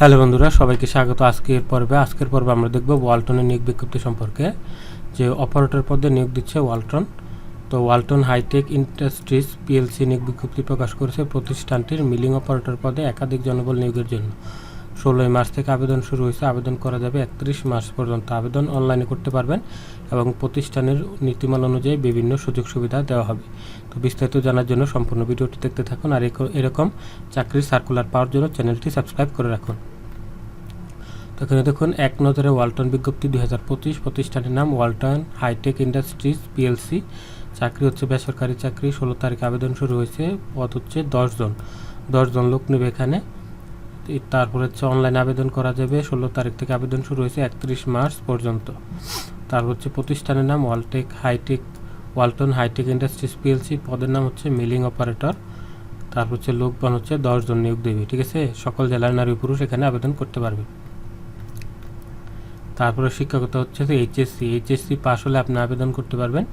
Hello বন্ধুরা, সবাইকে স্বাগত। আজকের পর্বে আজকের পর্বে আমরা দেখব ওয়ালটনের নিয়োগ বিজ্ঞপ্তি সম্পর্কে, যে অপারেটর পদে নিয়োগ দিচ্ছে ওয়ালটন। তো ওয়ালটন হাইটেক ইন্ডাস্ট্রিজ পিএলসি নিয়োগ বিজ্ঞপ্তি প্রকাশ করেছে প্রতিষ্ঠানটির মিলিং অপারেটর পদে একাধিক জনবল নিয়োগের জন্য। ষোলোই মার্চ থেকে আবেদন শুরু হয়েছে। আবেদন করা যাবে একত্রিশ মার্চ পর্যন্ত। আবেদন অনলাইনে করতে পারবেন এবং প্রতিষ্ঠানের নীতিমালা অনুযায়ী বিভিন্ন সুযোগ সুবিধা দেওয়া হবে। তো বিস্তারিত জানার জন্য সম্পূর্ণ ভিডিওটি দেখতে থাকুন আর এরক- এরকম চাকরির সার্কুলার পাওয়ার জন্য চ্যানেলটি সাবস্ক্রাইব করে রাখুন। তো এখানে দেখুন, এক নজরে ওয়ালটন বিজ্ঞপ্তি দুই হাজার পঁচিশ। প্রতিষ্ঠানের নাম ওয়ালটন হাইটেক ইন্ডাস্ট্রিজ পিএলসি। চাকরি হচ্ছে বেসরকারি চাকরি। ষোলো তারিখ আবেদন শুরু হয়েছে। পদ হচ্ছে দশজন দশজন লোক নেবে এখানে। তারপর হচ্ছে অনলাইন আবেদন করা যাবে। ষোলো তারিখ থেকে আবেদন শুরু হয়েছে, একত্রিশ মার্চ পর্যন্ত। তারপর হচ্ছে প্রতিষ্ঠানের নাম Waltech hitech Walton hitech industries PLC পদের নাম হচ্ছে মিলিং অপারেটর তারপর হচ্ছে লোকবল হচ্ছে দশজন নিয়োগ দেবে, ঠিক আছে? সকল জেলার নারী পুরুষ এখানে আবেদন করতে পারবে। তারপরে শিক্ষকতা হচ্ছে এইচএসসি এইচএসসি পাস হলে আপনি আবেদন করতে পারবেন,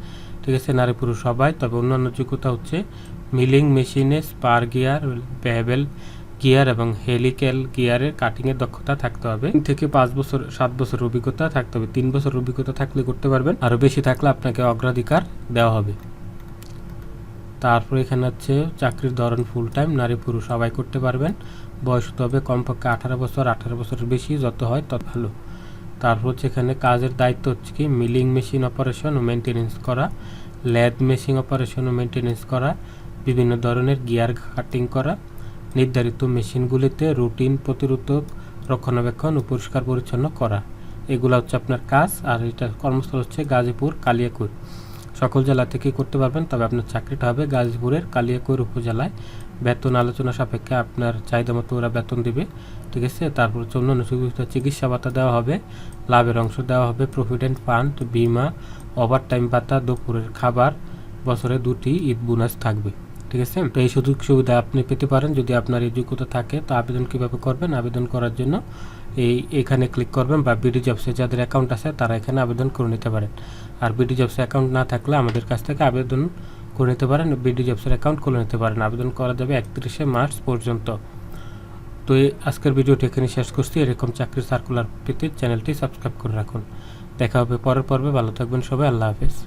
ঠিক আছে? নারী পুরুষ সবাই। তবে অন্যান্য যোগ্যতা হচ্ছে মিলিং মেশিনে স্পার গিয়ার ব্যাবেল গিয়ার এবং হেলিক্যাল গিয়ারের কাটিংয়ের দক্ষতা থাকতে হবে। তিন থেকে পাঁচ বছর, সাত বছর অভিজ্ঞতা থাকতে হবে। তিন বছর অভিজ্ঞতা থাকলে করতে পারবেন। আরও বেশি থাকলে আপনাকে অগ্রাধিকার দেওয়া হবে। তারপর এখানে হচ্ছে চাকরির ধরন ফুল টাইম নারী পুরুষ সবাই করতে পারবেন। বয়স হতে হবে কমপক্ষে আঠারো বছর। আঠারো বছরের বেশি যত হয় তত ভালো। তারপর হচ্ছে এখানে কাজের দায়িত্ব হচ্ছে কি? মিলিং মেশিন অপারেশন ও মেনটেনেন্স করা ল্যাদ মেশিন অপারেশন ও মেনটেনেন্স করা, বিভিন্ন ধরনের গিয়ার কাটিং করা নির্ধারিত মেশিনগুলিতে রুটিন প্রতিরোধক রক্ষণাবেক্ষণ ও পরিষ্কার পরিচ্ছন্ন করা। এগুলো হচ্ছে আপনার কাজ, আর এটা কর্মস্থল হচ্ছে গাজীপুর কালিয়াকুর। সকল জেলা থেকেই করতে পারবেন, তবে আপনার চাকরিটা হবে গাজীপুরের কালিয়াকুর উপজেলায়। বেতন আলোচনা সাপেক্ষে আপনার চাহিদা মতো ওরা বেতন দিবে, ঠিক আছে? তারপর হচ্ছে অন্যান্য চিকিৎসা ভাতা দেওয়া হবে, লাভের অংশ দেওয়া হবে, প্রভিডেন্ট ফান্ড, বিমা, ওভারটাইম ভাতা, দুপুরের খাবার, বছরে দুটি ঈদ বোনাস থাকবে। ঠিক আছে? তো এই সুযোগ সুবিধা আপনি পেতে পারেন যদি আপনার এই যোগ্যতা থাকে। তো আবেদন কীভাবে করবেন? আবেদন করার জন্য এই এখানে ক্লিক করবেন বা বিডি জবসে যাদের অ্যাকাউন্ট আছে তারা এখানে আবেদন করে নিতে পারেন। আর বিডি জবসে অ্যাকাউন্ট না থাকলে আমাদের কাছ থেকে আবেদন করে নিতে পারেন। বিডি জবসের অ্যাকাউন্ট খুলে নিতে পারেন। আবেদন করা যাবে একত্রিশে মার্চ পর্যন্ত। তো এই আজকের ভিডিওটি এখানে শেষ করছি। এরকম চাকরির সার্কুলার পেতে চ্যানেলটি সাবস্ক্রাইব করে রাখুন। দেখা হবে পরের পর্বে। ভালো থাকবেন সবাই। আল্লাহ হাফেজ।